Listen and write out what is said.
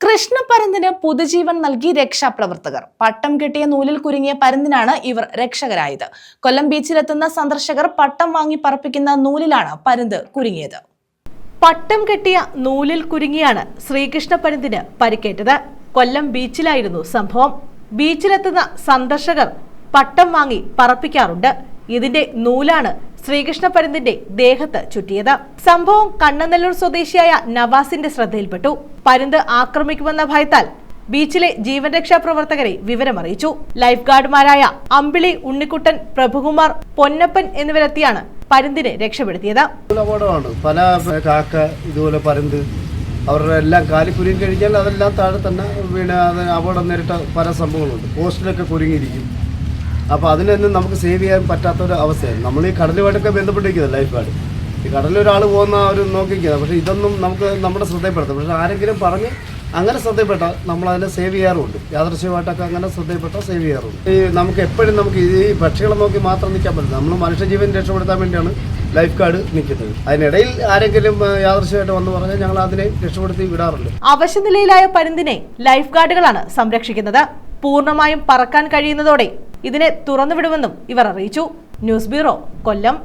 കൃഷ്ണപരന്തിന് പുതുജീവൻ നൽകി രക്ഷാപ്രവർത്തകർ. പട്ടം കെട്ടിയ നൂലിൽ കുരുങ്ങിയ പരന്തിനാണ് ഇവർ രക്ഷകരായത്. കൊല്ലം ബീച്ചിലെത്തുന്ന സന്ദർശകർ പട്ടം വാങ്ങി പറപ്പിക്കുന്ന നൂലിലാണ് പരുന്ത് കുരുങ്ങിയത്. പട്ടം കെട്ടിയ നൂലിൽ കുരുങ്ങിയാണ് ശ്രീകൃഷ്ണ പരുന്തിന് പരിക്കേറ്റത്. കൊല്ലം ബീച്ചിലായിരുന്നു സംഭവം. ബീച്ചിലെത്തുന്ന സന്ദർശകർ പട്ടം വാങ്ങി പറപ്പിക്കാറുണ്ട്. ഇതിന്റെ നൂലാണ് ശ്രീകൃഷ്ണ പരുന്തിന്റെ ദേഹത്ത് ചുറ്റിയത്. സംഭവം കണ്ണനല്ലൂർ സ്വദേശിയായ നവാസിന്റെ ശ്രദ്ധയിൽപ്പെട്ടു. പരുന്ത് ആക്രമിക്കുമെന്ന ഭയത്താൽ ബീച്ചിലെ ജീവൻ രക്ഷാ പ്രവർത്തകരെ വിവരമറിയിച്ചു. ലൈഫ് ഗാർഡുമാരായ അമ്പിളി ഉണ്ണിക്കുട്ടൻ പ്രഭുകുമാർ പൊന്നപ്പൻ എന്നിവരെത്തിയാണ് പരുന്തിനെ രക്ഷപ്പെടുത്തിയത്. പല കാക്ക ഇതുപോലെ പരുന്ത് അവരുടെ എല്ലാം കാലി കുരുങ്ങി കഴിഞ്ഞാൽ അതെല്ലാം താഴെ തന്നെ പിന്നെ അപകടം നേരിട്ട പല സംഭവങ്ങളുണ്ട്. പോസ്റ്റിലൊക്കെ കുരുങ്ങിയിരിക്കും. അപ്പോൾ അതിനൊന്നും നമുക്ക് സേവ് ചെയ്യാൻ പറ്റാത്തൊരു അവസ്ഥയാണ് നമ്മൾ ഈ കടലുമായിട്ടൊക്കെ ബന്ധപ്പെട്ടിരിക്കുന്നത് ലൈഫ് ഗാർഡ് ഈ കടലിൽ ഒരാൾ പോകുന്ന അവർ നോക്കിക്കുന്നത് പക്ഷേ ഇതൊന്നും നമുക്ക് നമ്മുടെ ശ്രദ്ധയിൽപ്പെടുത്തും. പക്ഷേ ആരെങ്കിലും പറഞ്ഞ് അങ്ങനെ ശ്രദ്ധയിൽപ്പെട്ടാൽ നമ്മൾ അതിനെ സേവ് ചെയ്യാറുണ്ട്. യാദൃശ്യമായിട്ടൊക്കെ അങ്ങനെ ശ്രദ്ധയിൽപ്പെട്ടാൽ സേവ് ചെയ്യാറുണ്ട്. ഈ നമുക്ക് എപ്പോഴും നമുക്ക് ഈ പക്ഷികളെ നോക്കി മാത്രം നിൽക്കാൻ പറ്റില്ല. നമ്മൾ മനുഷ്യജീവൻ രക്ഷപ്പെടുത്താൻ വേണ്ടിയാണ് ലൈഫ് ഗാർഡ് നിൽക്കുന്നത്. അതിനിടയിൽ ആരെങ്കിലും യാദൃശ്യമായിട്ട് വന്ന് പറഞ്ഞാൽ ഞങ്ങൾ അതിനെ രക്ഷപ്പെടുത്തി വിടാറുണ്ട്. അവശനിലയിലായ പരുന്തിനെ ലൈഫ് ഗാർഡുകളാണ് സംരക്ഷിക്കുന്നത്. പൂർണമായും പറക്കാൻ കഴിയുന്നതോടെ ഇതിനെ തുറന്നുവിടുമെന്നും ഇവർ അറിയിച്ചു. News bureau Kollam.